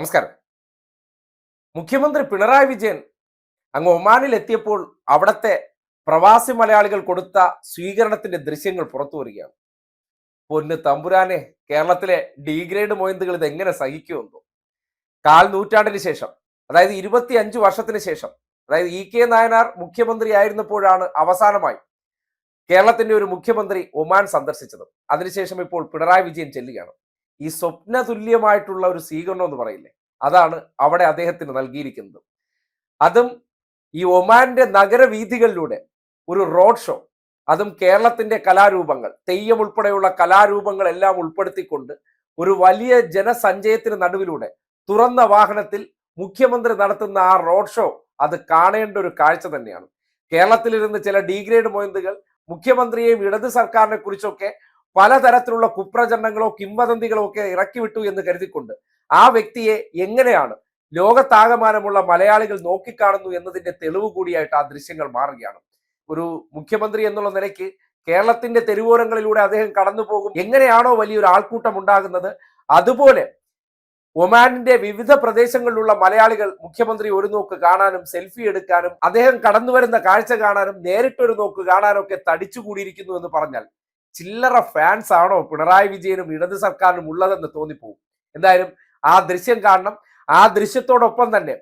നമസ്കാരം. മുഖ്യമന്ത്രി പിണറായി വിജയൻ അങ്ങ് ഒമാനിൽ എത്തിയപ്പോൾ അവിടത്തെ പ്രവാസി മലയാളികൾ കൊടുത്ത സ്വീകരണത്തിന്റെ ദൃശ്യങ്ങൾ പുറത്തു വരികയാണ്. പൊന്ന് തമ്പുരാനെ കേരളത്തിലെ ഡിഗ്രേഡ് മൊയന്തുകൾ ഇത് എങ്ങനെ സഹിക്കുമെന്നോ. കാൽ നൂറ്റാണ്ടിന് ശേഷം അതായത് ഇരുപത്തി അഞ്ച് വർഷത്തിന് ശേഷം അതായത് ഇ കെ നായനാർ മുഖ്യമന്ത്രി ആയിരുന്നപ്പോഴാണ് അവസാനമായി കേരളത്തിന്റെ ഒരു മുഖ്യമന്ത്രി ഒമാൻ സന്ദർശിച്ചത്. അതിനുശേഷം ഇപ്പോൾ പിണറായി വിജയൻ ചെല്ലുകയാണ്. ഈ സ്വപ്ന തുല്യമായിട്ടുള്ള ഒരു സ്വീകരണം എന്ന് പറയില്ലേ? അതാണ് അവിടെ അദ്ദേഹത്തിന് നൽകിയിരിക്കുന്നത്. അതും ഈ ഒമാന്റെ നഗരവീഥികളിലൂടെ ഒരു റോഡ് ഷോ അതും കേരളത്തിന്റെ കലാരൂപങ്ങൾ തെയ്യം ഉൾപ്പെടെയുള്ള കലാരൂപങ്ങൾ എല്ലാം ഉൾപ്പെടുത്തിക്കൊണ്ട് ഒരു വലിയ ജനസഞ്ചയത്തിന് നടുവിലൂടെ തുറന്ന വാഹനത്തിൽ മുഖ്യമന്ത്രി നടത്തുന്ന ആ റോഡ് ഷോ അത് കാണേണ്ട ഒരു കാഴ്ച തന്നെയാണ്. കേരളത്തിലിരുന്ന് ചില ഡിഗ്രേഡ് മൊയന്തുകൾ മുഖ്യമന്ത്രിയെയും ഇടത് സർക്കാരിനെ കുറിച്ചൊക്കെ പലതരത്തിലുള്ള കുപ്രചരണങ്ങളോ കിംവദന്തികളോ ഒക്കെ ഇറക്കി വിട്ടു എന്ന് കരുതിക്കൊണ്ട് ആ വ്യക്തിയെ എങ്ങനെയാണ് ലോകത്താകമാനമുള്ള മലയാളികൾ നോക്കിക്കാണുന്നു എന്നതിന്റെ തെളിവ് കൂടിയായിട്ട് ആ ദൃശ്യങ്ങൾ മാറുകയാണ്. ഒരു മുഖ്യമന്ത്രി എന്നുള്ള നിലയ്ക്ക് കേരളത്തിന്റെ തെരുവോരങ്ങളിലൂടെ അദ്ദേഹം കടന്നു പോകും. എങ്ങനെയാണോ വലിയൊരു ആൾക്കൂട്ടം ഉണ്ടാകുന്നത്. അതുപോലെ ഒമാനിന്റെ വിവിധ പ്രദേശങ്ങളിലുള്ള മലയാളികൾ മുഖ്യമന്ത്രി ഒരു നോക്ക് കാണാനും സെൽഫി എടുക്കാനും അദ്ദേഹം കടന്നു വരുന്ന കാഴ്ച കാണാനും നേരിട്ടൊരു നോക്ക് കാണാനും ഒക്കെ തടിച്ചുകൂടിയിരിക്കുന്നു എന്ന് പറഞ്ഞാൽ ചില്ലറ ഫാൻസ് ആണോ പിണറായി വിജയനും ഇടത് സർക്കാരിനും ഉള്ളതെന്ന് തോന്നിപ്പോകും എന്തായാലും ആ ദൃശ്യം കാണണം. ആ ദൃശ്യത്തോടൊപ്പം തന്നെ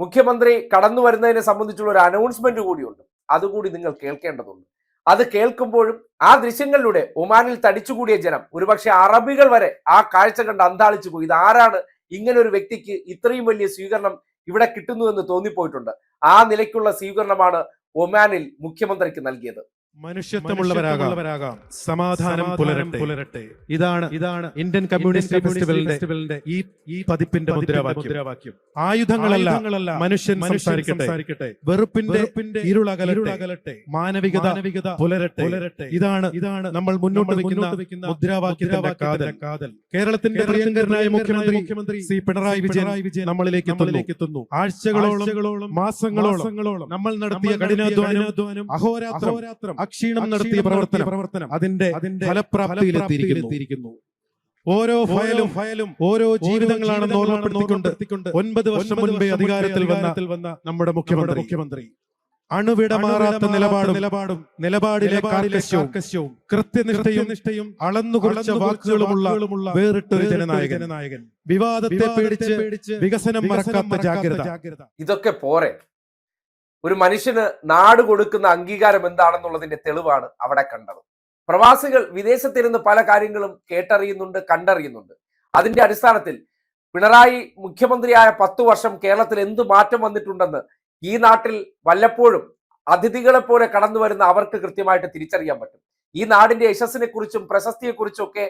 മുഖ്യമന്ത്രി കടന്നു വരുന്നതിനെ സംബന്ധിച്ചുള്ള ഒരു അനൗൺസ്മെന്റ് കൂടിയുണ്ട്. അതുകൂടി നിങ്ങൾ കേൾക്കേണ്ടതുണ്ട്. അത് കേൾക്കുമ്പോഴും ആ ദൃശ്യങ്ങളിലൂടെ ഒമാനിൽ തടിച്ചുകൂടിയ ജനം ഒരുപക്ഷെ അറബികൾ വരെ ആ കാഴ്ച കണ്ട് അന്താളിച്ചു പോയി. ഇത് ആരാണ് ഇങ്ങനെ ഒരു വ്യക്തിക്ക് ഇത്രയും വലിയ സ്വീകരണം ഇവിടെ കിട്ടുന്നു എന്ന് തോന്നിപ്പോയിട്ടുണ്ട്. ആ നിലയ്ക്കുള്ള സ്വീകരണമാണ് ഒമാനിൽ മുഖ്യമന്ത്രിക്ക് നൽകിയത്. മനുഷ്യത്വമുള്ളവരാകാം. സമാധാനം പുലരട്ടെ. പുലരട്ടെ. ഇതാണ് ഇതാണ് ഇന്ത്യൻ കമ്മ്യൂണിസ്റ്റ് ഫെസ്റ്റിവലിന്റെ ഈ ഈ പതിപ്പിന്റെ മുദ്രാവാക്യം. ആയുധങ്ങളല്ല മനുഷ്യൻ സംസാരിക്കട്ടെ. വെറുപ്പിന്റെ ഇരുളകലട്ടെ. മാനവികത പുലരട്ടെ. പുലരട്ടെ. ഇതാണ് ഇതാണ് നമ്മൾ മുന്നോട്ട് വെക്കുന്ന മുദ്രാവാക്യത്തിന്റെ കാതൽ. കേരളത്തിന്റെ പ്രിയങ്കരനായ മുഖ്യമന്ത്രി മുഖ്യമന്ത്രി ശ്രീ പിണറായി വിജയൻ വിജയൻ നമ്മളിലേക്ക് നമ്മളിലേക്ക് എത്തുന്നു. ആഴ്ചകളോളം മാസങ്ങളോളം നമ്മൾ നടത്തിയ കഠിനാധ്വാനം അഹോരാത്രം അക്ഷീണം നടത്തിയ പ്രവർത്തനം പ്രവർത്തനം അതിന്റെ അതിന്റെ ഫലപ്രാപ്തിയിലെത്തിയിരിക്കുന്നു ഓരോ ഫയലും ഫയലും ഓരോ ജീവിതങ്ങളാണെന്ന് ഓർമ്മപ്പെടുത്തിക്കൊണ്ട് ഒൻപത് വർഷം മുൻപേ അധികാരത്തിൽ വന്ന നമ്മുടെ മുഖ്യമന്ത്രി. മുഖ്യമന്ത്രി. അണുവിട മാറാത്ത നിലപാടും നിലപാടും നിലപാടിലെ കാർക്കശ്യവും കൃത്യനിഷ്ഠയും നിഷ്ഠയും അളന്നു കുറച്ച വാക്കുകളുമുള്ള വേറിട്ടൊരു ജനനായകൻ. ജനനായകൻ. വിവാദത്തെ പേടിച്ച് വികസനം മറക്കാത്ത ജാഗ്രത. ഇതൊക്കെ പോരെ. ഒരു മനുഷ്യന് നാട് കൊടുക്കുന്ന അംഗീകാരം എന്താണെന്നുള്ളതിന്റെ തെളിവാണ് അവിടെ കണ്ടത്. പ്രവാസികൾ വിദേശത്തിരുന്ന് പല കാര്യങ്ങളും കേട്ടറിയുന്നുണ്ട് കണ്ടറിയുന്നുണ്ട്. അതിന്റെ അടിസ്ഥാനത്തിൽ പിണറായി മുഖ്യമന്ത്രിയായ പത്തു വർഷം കേരളത്തിൽ എന്ത് മാറ്റം വന്നിട്ടുണ്ടെന്ന് ഈ നാട്ടിൽ വല്ലപ്പോഴും അതിഥികളെ പോലെ കടന്നു വരുന്ന അവർക്ക് കൃത്യമായിട്ട് തിരിച്ചറിയാൻ പറ്റും. ഈ നാടിന്റെ യശസ്സിനെ കുറിച്ചും പ്രശസ്തിയെക്കുറിച്ചും ഒക്കെ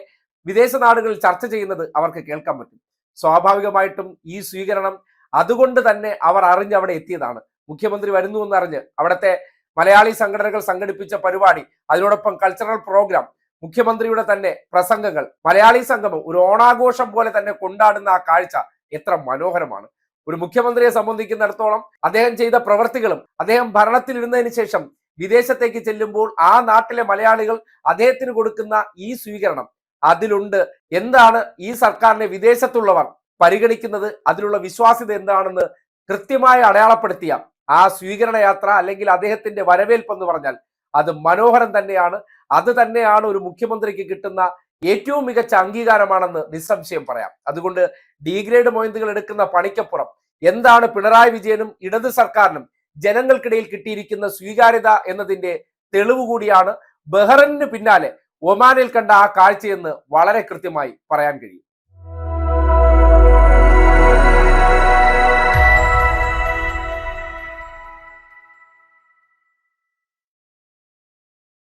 വിദേശ നാടുകളിൽ ചർച്ച ചെയ്യുന്നത് അവർക്ക് കേൾക്കാൻ പറ്റും. സ്വാഭാവികമായിട്ടും ഈ സ്വീകരണം അതുകൊണ്ട് തന്നെ അവർ അറിഞ്ഞ് അവിടെ എത്തിയതാണ്. മുഖ്യമന്ത്രി വരുന്നു എന്നറിഞ്ഞ് അവിടുത്തെ മലയാളി സംഘടനകൾ സംഘടിപ്പിച്ച പരിപാടി അതിനോടൊപ്പം കൾച്ചറൽ പ്രോഗ്രാം മുഖ്യമന്ത്രിയുടെ തന്നെ പ്രസംഗങ്ങൾ മലയാളി സംഗമം ഒരു ഓണാഘോഷം പോലെ തന്നെ കൊണ്ടാടുന്ന ആ കാഴ്ച എത്ര മനോഹരമാണ്. ഒരു മുഖ്യമന്ത്രിയെ സംബന്ധിക്കുന്നിടത്തോളം അദ്ദേഹം ചെയ്ത പ്രവർത്തികളും അദ്ദേഹം ഭരണത്തിലിരുന്നതിന് ശേഷം വിദേശത്തേക്ക് ചെല്ലുമ്പോൾ ആ നാട്ടിലെ മലയാളികൾ അദ്ദേഹത്തിന് കൊടുക്കുന്ന ഈ സ്വീകരണം അതിലുണ്ട്. എന്താണ് ഈ സർക്കാരിനെ വിദേശത്തുള്ളവർ പരിഗണിക്കുന്നത്? അതിലുള്ള വിശ്വാസ്യത എന്താണെന്ന് കൃത്യമായി അടയാളപ്പെടുത്തിയ ആ സ്വീകരണ യാത്ര അല്ലെങ്കിൽ അദ്ദേഹത്തിന്റെ വരവേൽപ്പ് എന്ന് പറഞ്ഞാൽ അത് മനോഹരം തന്നെയാണ്. അത് തന്നെയാണ് ഒരു മുഖ്യമന്ത്രിക്ക് കിട്ടുന്ന ഏറ്റവും മികച്ച അംഗീകാരമാണെന്ന് നിസ്സംശയം പറയാം. അതുകൊണ്ട് ഡിഗ്രേഡ് മൊയന്തുകൾ എടുക്കുന്ന പണിക്കപ്പുറം എന്താണ് പിണറായി വിജയനും ഇടത് സർക്കാരിനും ജനങ്ങൾക്കിടയിൽ കിട്ടിയിരിക്കുന്ന സ്വീകാര്യത എന്നതിന്റെ തെളിവ് കൂടിയാണ് ബഹ്റിന് പിന്നാലെ ഒമാനിൽ കണ്ട ആ കാഴ്ചയെന്ന് വളരെ കൃത്യമായി പറയാൻ കഴിയും.